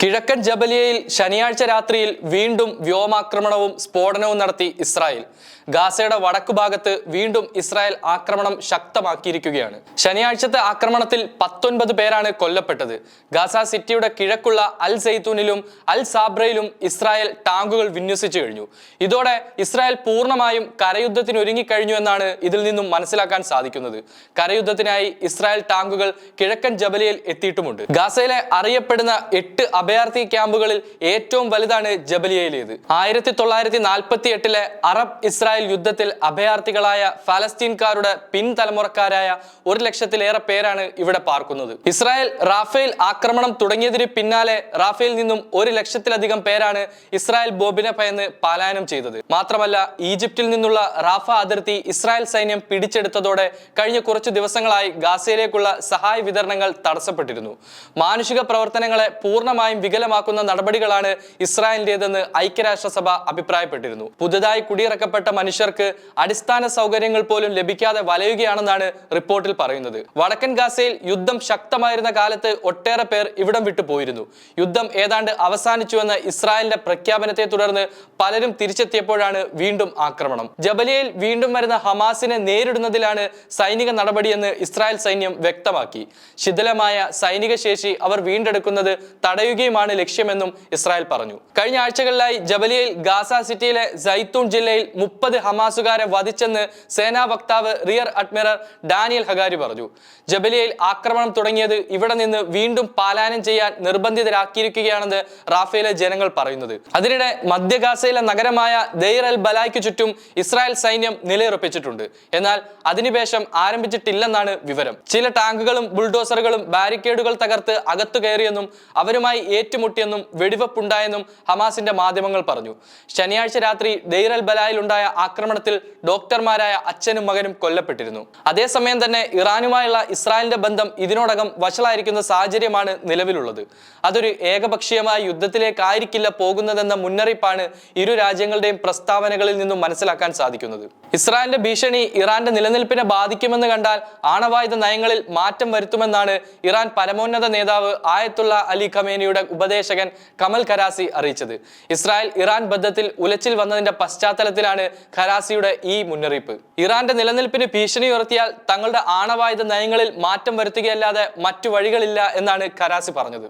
കിഴക്കൻ ജബലിയയിൽ ശനിയാഴ്ച രാത്രിയിൽ വീണ്ടും വ്യോമാക്രമണവും സ്ഫോടനവും നടത്തി ഇസ്രായേൽ. ഗാസയുടെ വടക്കു ഭാഗത്ത് വീണ്ടും ഇസ്രായേൽ ആക്രമണം ശക്തമാക്കിയിരിക്കുകയാണ്. ശനിയാഴ്ചത്തെ ആക്രമണത്തിൽ പത്തൊൻപത് പേരാണ് കൊല്ലപ്പെട്ടത്. ഗാസ സിറ്റിയുടെ കിഴക്കുള്ള അൽ സെയ്തൂനിലും അൽ സാബ്രയിലും ഇസ്രായേൽ ടാങ്കുകൾ വിന്യസിച്ചു കഴിഞ്ഞു. ഇതോടെ ഇസ്രായേൽ പൂർണമായും കരയുദ്ധത്തിന് ഒരുങ്ങിക്കഴിഞ്ഞു എന്നാണ് ഇതിൽ നിന്നും മനസ്സിലാക്കാൻ സാധിക്കുന്നത്. കരയുദ്ധത്തിനായി ഇസ്രായേൽ ടാങ്കുകൾ കിഴക്കൻ ജബലിയിൽ എത്തിയിട്ടുമുണ്ട്. ഗാസയിലെ അറിയപ്പെടുന്ന എട്ട് അഭയാർത്ഥി ക്യാമ്പുകളിൽ ഏറ്റവും വലുതാണ് ജബലിയയിലേത്. ആയിരത്തി തൊള്ളായിരത്തി നാൽപ്പത്തി എട്ടിലെ അറബ് ഇസ്രായേൽ യുദ്ധത്തിൽ അഭയാർത്ഥികളായ ഫലസ്തീൻകാരുടെ പിൻതലമുറക്കാരായ ഒരു ലക്ഷത്തിലേറെ പേരാണ് ഇവിടെ പാർക്കുന്നത്. ഇസ്രായേൽ റാഫേൽ ആക്രമണം തുടങ്ങിയതിന് പിന്നാലെ റാഫേൽ നിന്നും ഒരു ലക്ഷത്തിലധികം പേരാണ് ഇസ്രായേൽ ബോബിനെ ഭയന്ന് പലായനം ചെയ്തത്. മാത്രമല്ല ഈജിപ്തിൽ നിന്നുള്ള റാഫ അതിർത്തി ഇസ്രായേൽ സൈന്യം പിടിച്ചെടുത്തതോടെ കഴിഞ്ഞ കുറച്ച് ദിവസങ്ങളായി ഗാസയിലേക്കുള്ള സഹായ വിതരണങ്ങൾ തടസ്സപ്പെട്ടിരുന്നു. മാനുഷിക പ്രവർത്തനങ്ങളെ പൂർണമായും വികലമാക്കുന്ന നടപടികളാണ് ഇസ്രായേലിന്റേതെന്ന് ഐക്യരാഷ്ട്രസഭ അഭിപ്രായപ്പെട്ടിരുന്നു. പുതുതായി കുടിയിറക്കപ്പെട്ട മനുഷ്യർക്ക് അടിസ്ഥാന സൗകര്യങ്ങൾ പോലും ലഭിക്കാതെ വലയുകയാണെന്നാണ് റിപ്പോർട്ടിൽ പറയുന്നത്. വടക്കൻ ഗാസയിൽ യുദ്ധം ശക്തമായിരുന്ന കാലത്ത് ഒട്ടേറെ പേർ ഇവിടം വിട്ടു പോയിരുന്നു. യുദ്ധം ഏതാണ്ട് അവസാനിച്ചുവെന്ന ഇസ്രായേലിന്റെ പ്രഖ്യാപനത്തെ തുടർന്ന് പലരും തിരിച്ചെത്തിയപ്പോഴാണ് വീണ്ടും ആക്രമണം. ജബലിയയിൽ വീണ്ടും വരുന്ന ഹമാസിനെ നേരിടുന്നതിലാണ് സൈനിക നടപടിയെന്ന് ഇസ്രായേൽ സൈന്യം വ്യക്തമാക്കി. ശിഥിലമായ സൈനിക ശേഷി അവർ വീണ്ടെടുക്കുന്നത് തടയുകയുമാണ് ലക്ഷ്യമെന്നും ഇസ്രായേൽ പറഞ്ഞു. കഴിഞ്ഞ ആഴ്ചകളിലായി ജബലിയയിൽ ഗാസ സിറ്റിയിലെ സൈത്തൂൺ ജില്ലയിൽ മുപ്പത് ഹമാസുകാരെ വധിച്ചെന്ന് സേനാ വക്താവ് റിയർ അഡ്മിറൽ ഡാനിയൽ ഹഗാരി പറഞ്ഞു. ജബലിയയിൽ ആക്രമണം തുടങ്ങിയത് ഇവിടെ നിന്ന് വീണ്ടും പാലായനം ചെയ്യാൻ നിർബന്ധിതരാക്കിയിരിക്കുകയാണെന്ന് റാഫേലെ ജനങ്ങൾ പറയുന്നത്. അതിനിടെ മധ്യ ഗാസയിലെ നഗരമായ ദെയ്ർ അൽ ബലായ്ക്ക് ചുറ്റും ഇസ്രായേൽ സൈന്യം നിലയുറപ്പിച്ചിട്ടുണ്ട്. എന്നാൽ അധിനിവേശം ആരംഭിച്ചിട്ടില്ലെന്നാണ് വിവരം. ചില ടാങ്കുകളും ബുൾഡോസറുകളും ബാരിക്കേഡുകൾ തകർത്ത് അകത്തു കയറിയെന്നും അവരുമായി ഏറ്റുമുട്ടിയെന്നും വെടിവെപ്പുണ്ടായെന്നും ഹമാസിന്റെ മാധ്യമങ്ങൾ പറഞ്ഞു. ശനിയാഴ്ച രാത്രി ദൈറൽ ബലായിലുണ്ടായ ആക്രമണത്തിൽ ഡോക്ടർമാരായ അച്ഛനും മകനും കൊല്ലപ്പെട്ടിരുന്നു. അതേസമയം തന്നെ ഇറാനുമായുള്ള ഇസ്രായേലിന്റെ ബന്ധം ഇതിനോടകം വഷളായിരിക്കുന്ന സാഹചര്യമാണ് നിലവിലുള്ളത്. അതൊരു ഏകപക്ഷീയമായ യുദ്ധത്തിലേക്കായിരിക്കില്ല പോകുന്നതെന്ന മുന്നറിയിപ്പാണ് ഇരു രാജ്യങ്ങളുടെയും പ്രസ്താവനകളിൽ നിന്നും മനസ്സിലാക്കാൻ സാധിക്കുന്നത്. ഇസ്രായേലിന്റെ ഭീഷണി ഇറാന്റെ നിലനിൽപ്പിനെ ബാധിക്കുമെന്ന് കണ്ടാൽ ആണവായുധ നയങ്ങളിൽ മാറ്റം വരുത്തുമെന്നാണ് ഇറാൻ പരമോന്നത നേതാവ് ആയത്തുള്ള അലി ഖമേനിയുടെ ഉപദേശകൻ കമൽ ഖരാസി അറിയിച്ചത്. ഇസ്രായേൽ ഇറാൻ ബന്ധത്തിൽ ഉലച്ചിൽ വന്നതിന്റെ പശ്ചാത്തലത്തിലാണ് ഖരാസിയുടെ ഈ മുന്നറിയിപ്പ്. ഇറാന്റെ നിലനിൽപ്പിന് ഭീഷണി ഉയർത്തിയാൽ തങ്ങളുടെ ആണവായുധ നയങ്ങളിൽ മാറ്റം വരുത്തുകയല്ലാതെ മറ്റു വഴികളില്ല എന്നാണ് ഖരാസി പറഞ്ഞത്.